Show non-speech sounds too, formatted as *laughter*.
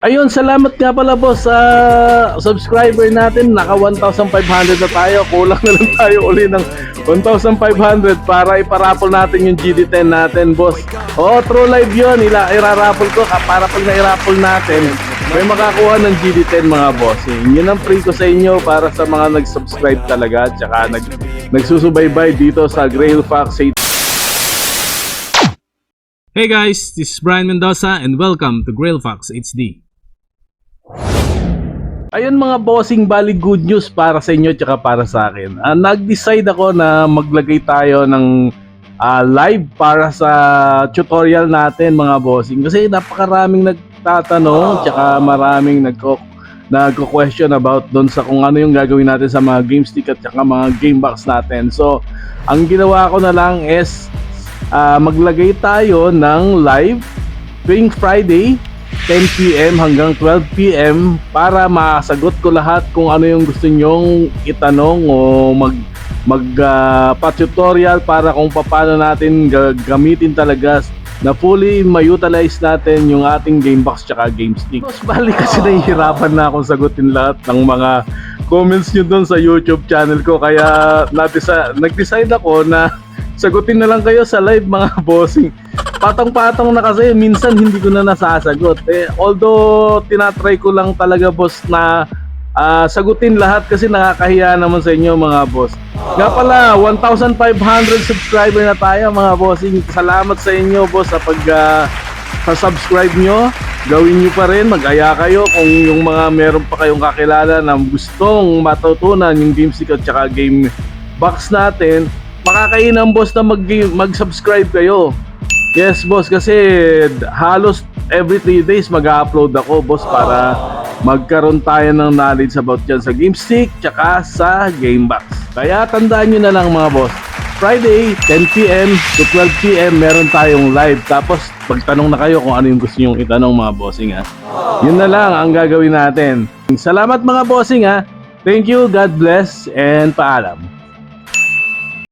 Ayun, salamat nga pala boss sa subscriber natin. Naka 1,500 na tayo. Kulang na lang *laughs* tayo uli ng 1,500 para iparapol natin yung GD10 natin, boss. Oo, true live yun. Ila, irarapol ko. Para pag nairapol natin, may makakuha ng GD10 mga bossing. Yun ang free ko sa inyo para sa mga nag-subscribe talaga. Tsaka nag, nagsusubaybay dito sa Grail Fox 8 Hey guys, this is Brian Mendoza and welcome to Grail Fox HD. Ayun mga bossing, bali good news para sa inyo tsaka para sa akin. Ah, nag-decide ako na maglagay tayo ng ah, live para sa tutorial natin mga bossing. Kasi napakaraming nagtatanong tsaka maraming nagko nagko-question about doon sa kung ano yung gagawin natin sa mga game stick at tsaka mga game box natin. So, ang ginawa ko na lang is ah, maglagay tayo ng live tuwing Friday 10pm hanggang 12pm para masagot ko lahat kung ano yung gusto nyong itanong o mag mag ah, pa-tutorial para kung paano natin ga- gamitin talaga na fully ma-utilize natin yung ating game box tsaka game stick. Mas bali kasi nahihirapan na akong sagutin lahat ng mga comments nyo doon sa YouTube channel ko kaya nag-decide ako na sagutin na lang kayo sa live mga *laughs* bossing. Patong-patong na kasi minsan hindi ko na nasasagot. Eh, although tinatry ko lang talaga boss na ah, sagutin lahat kasi nakakahiya naman sa inyo mga boss. Nga pala, 1,500 subscriber na tayo mga bossing. Salamat sa inyo boss sa pag ah, sa subscribe nyo. Gawin nyo pa rin, mag-aya kayo kung yung mga meron pa kayong kakilala na gustong matutunan yung game stick at saka game box natin. Makakainam boss na mag mag-subscribe kayo. Yes, boss, kasi halos every 3 days mag-upload ako, boss, para magkaroon tayo ng knowledge about dyan sa game stick, tsaka sa game box. Kaya tandaan nyo na lang mga boss, Friday, 10pm to 12pm, meron tayong live. Tapos, pagtanong na kayo kung ano yung gusto nyong itanong mga bossing, ha. Yun na lang ang gagawin natin. Salamat mga bossing, ha. Thank you, God bless, and paalam.